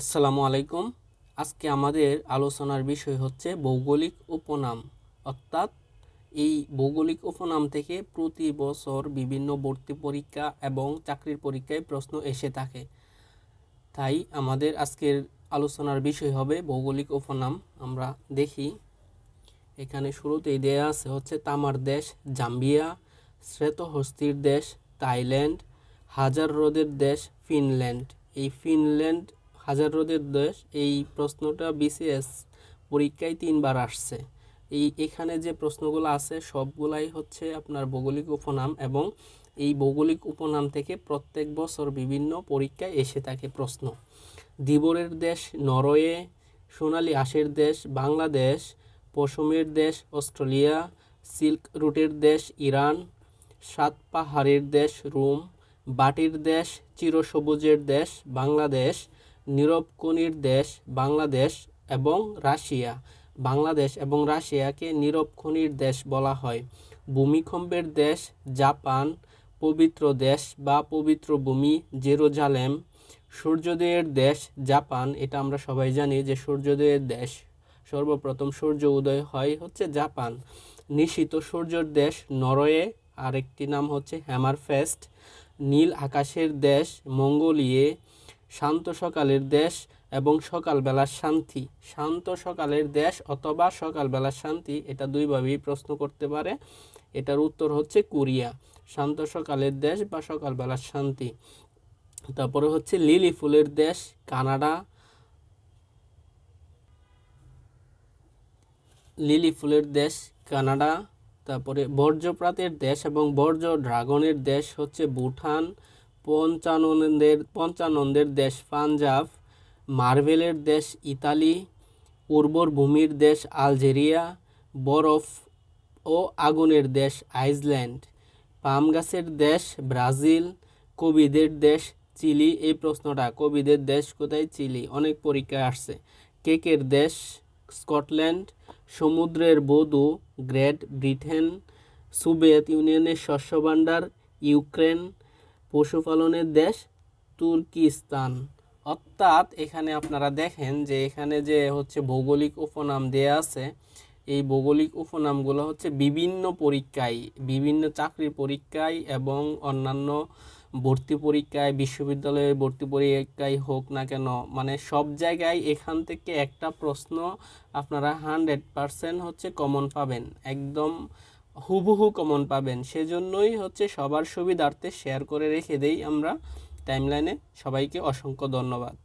আসসালামু আলাইকুম। আজকে আমাদের আলোচনার বিষয় হচ্ছে ভৌগোলিক উপনাম। অর্থাৎ এই ভৌগোলিক উপনাম থেকে প্রতি বছর বিভিন্ন ভর্তি পরীক্ষা এবং চাকরির পরীক্ষায় প্রশ্ন এসে থাকে। তাই আমাদের আজকের আলোচনার বিষয় হবে ভৌগোলিক উপনাম। আমরা দেখি, এখানে শুরুতেই দেয়া আছে হচ্ছে তামার দেশ, জাম্বিয়া, শ্বেতহস্তির দেশ, থাইল্যান্ড হাজার হ্রদের দেশ, ফিনল্যান্ড। এই ফিনল্যান্ড হাজার হ্রদের দেশ, এই প্রশ্নটা বিসিএস পরীক্ষায় তিনবার আসছে। এই এখানে যে প্রশ্নগুলো আছে, সবগুলাই হচ্ছে আপনার ভৌগোলিক উপনাম এবং এই ভৌগোলিক উপনাম থেকে প্রত্যেক বছর বিভিন্ন পরীক্ষায় এসে থাকে প্রশ্ন। দিবরের দেশ, নরওয়ে, সোনালী আঁশের দেশ, বাংলাদেশ, পশমের দেশ, অস্ট্রেলিয়া, সিল্ক রুটের দেশ, ইরান, সাত পাহাড়ের দেশ, রোম, বাটির দেশ, চিরসবুজের দেশ, বাংলাদেশ নীরবকণির দেশ বাংলাদেশ এবং রাশিয়া। বাংলাদেশ এবং রাশিয়াকে নীরবখনির দেশ বলা হয়। ভূমিকম্পের দেশ জাপান, পবিত্র দেশ বা পবিত্র ভূমি জেরুজালেম। সূর্যোদয়ের দেশ জাপান, এটা আমরা সবাই জানি যে সূর্যোদয়ের দেশ। সর্বপ্রথম সূর্য উদয় হয় হচ্ছে জাপান। নিশিত সূর্যের দেশ নরওয়ে, আরেকটি নাম হচ্ছে হ্যামারফেস্ট। নীল আকাশের দেশ মঙ্গোলিয়ে শান্ত সকালের দেশ এবং সকালবেলার শান্তি। শান্ত সকালের দেশ অথবা সকালবেলার শান্তি, এটা দুইভাবেই প্রশ্ন করতে পারে। এটার উত্তর হচ্ছে কোরিয়া। শান্ত সকালের দেশ বা সকালবেলার শান্তি। তারপরে হচ্ছে লিলি ফুলের দেশ, কানাডা। লিলি ফুলের দেশ, কানাডা। তারপরে বর্জ্যপ্রাতের দেশ এবং বর্জ্য ড্রাগনের দেশ হচ্ছে ভুটান। পঞ্চানন্দের পঞ্চানন্দের দেশ পাঞ্জাব, মার্বেলের দেশ ইতালি উর্বর ভূমির দেশ আলজেরিয়া, বরফ ও আগুনের দেশ আইসল্যান্ড। পাম গাছের দেশ ব্রাজিল, কবিদের দেশ চিলি, এই প্রশ্নটা, কবিদের দেশ কোথায়? চিলি, অনেক পরীক্ষায় আসছে। কেকের দেশ স্কটল্যান্ড, সমুদ্রের বধূ গ্রেট ব্রিটেন, সোভিয়েত ইউনিয়নের শস্য ভাণ্ডার ইউক্রেন পশুপালনের দেশ তুর্কিস্তান। অর্থাৎ এখানে আপনারা দেখেন যে এখানে যে হচ্ছে ভৌগোলিক উপনাম দেয়া আছে, এই ভৌগোলিক উপনামগুলো হচ্ছে বিভিন্ন পরীক্ষায়, বিভিন্ন চাকরির পরীক্ষায় এবং অন্যান্য ভর্তি পরীক্ষায় বিশ্ববিদ্যালয়ের ভর্তি পরীক্ষায় হোক না কেন মানে সব জায়গায় এখান থেকে একটা প্রশ্ন আপনারা হান্ড্রেড পারসেন্ট হচ্ছে কমন পাবেন। একদম হুবহু কমন পাবেন। সেজন্যই হচ্ছে সবার সুবিধার্থে শেয়ার করে রেখে দেই আমরা টাইমলাইনে সবাইকে অসংখ্য ধন্যবাদ।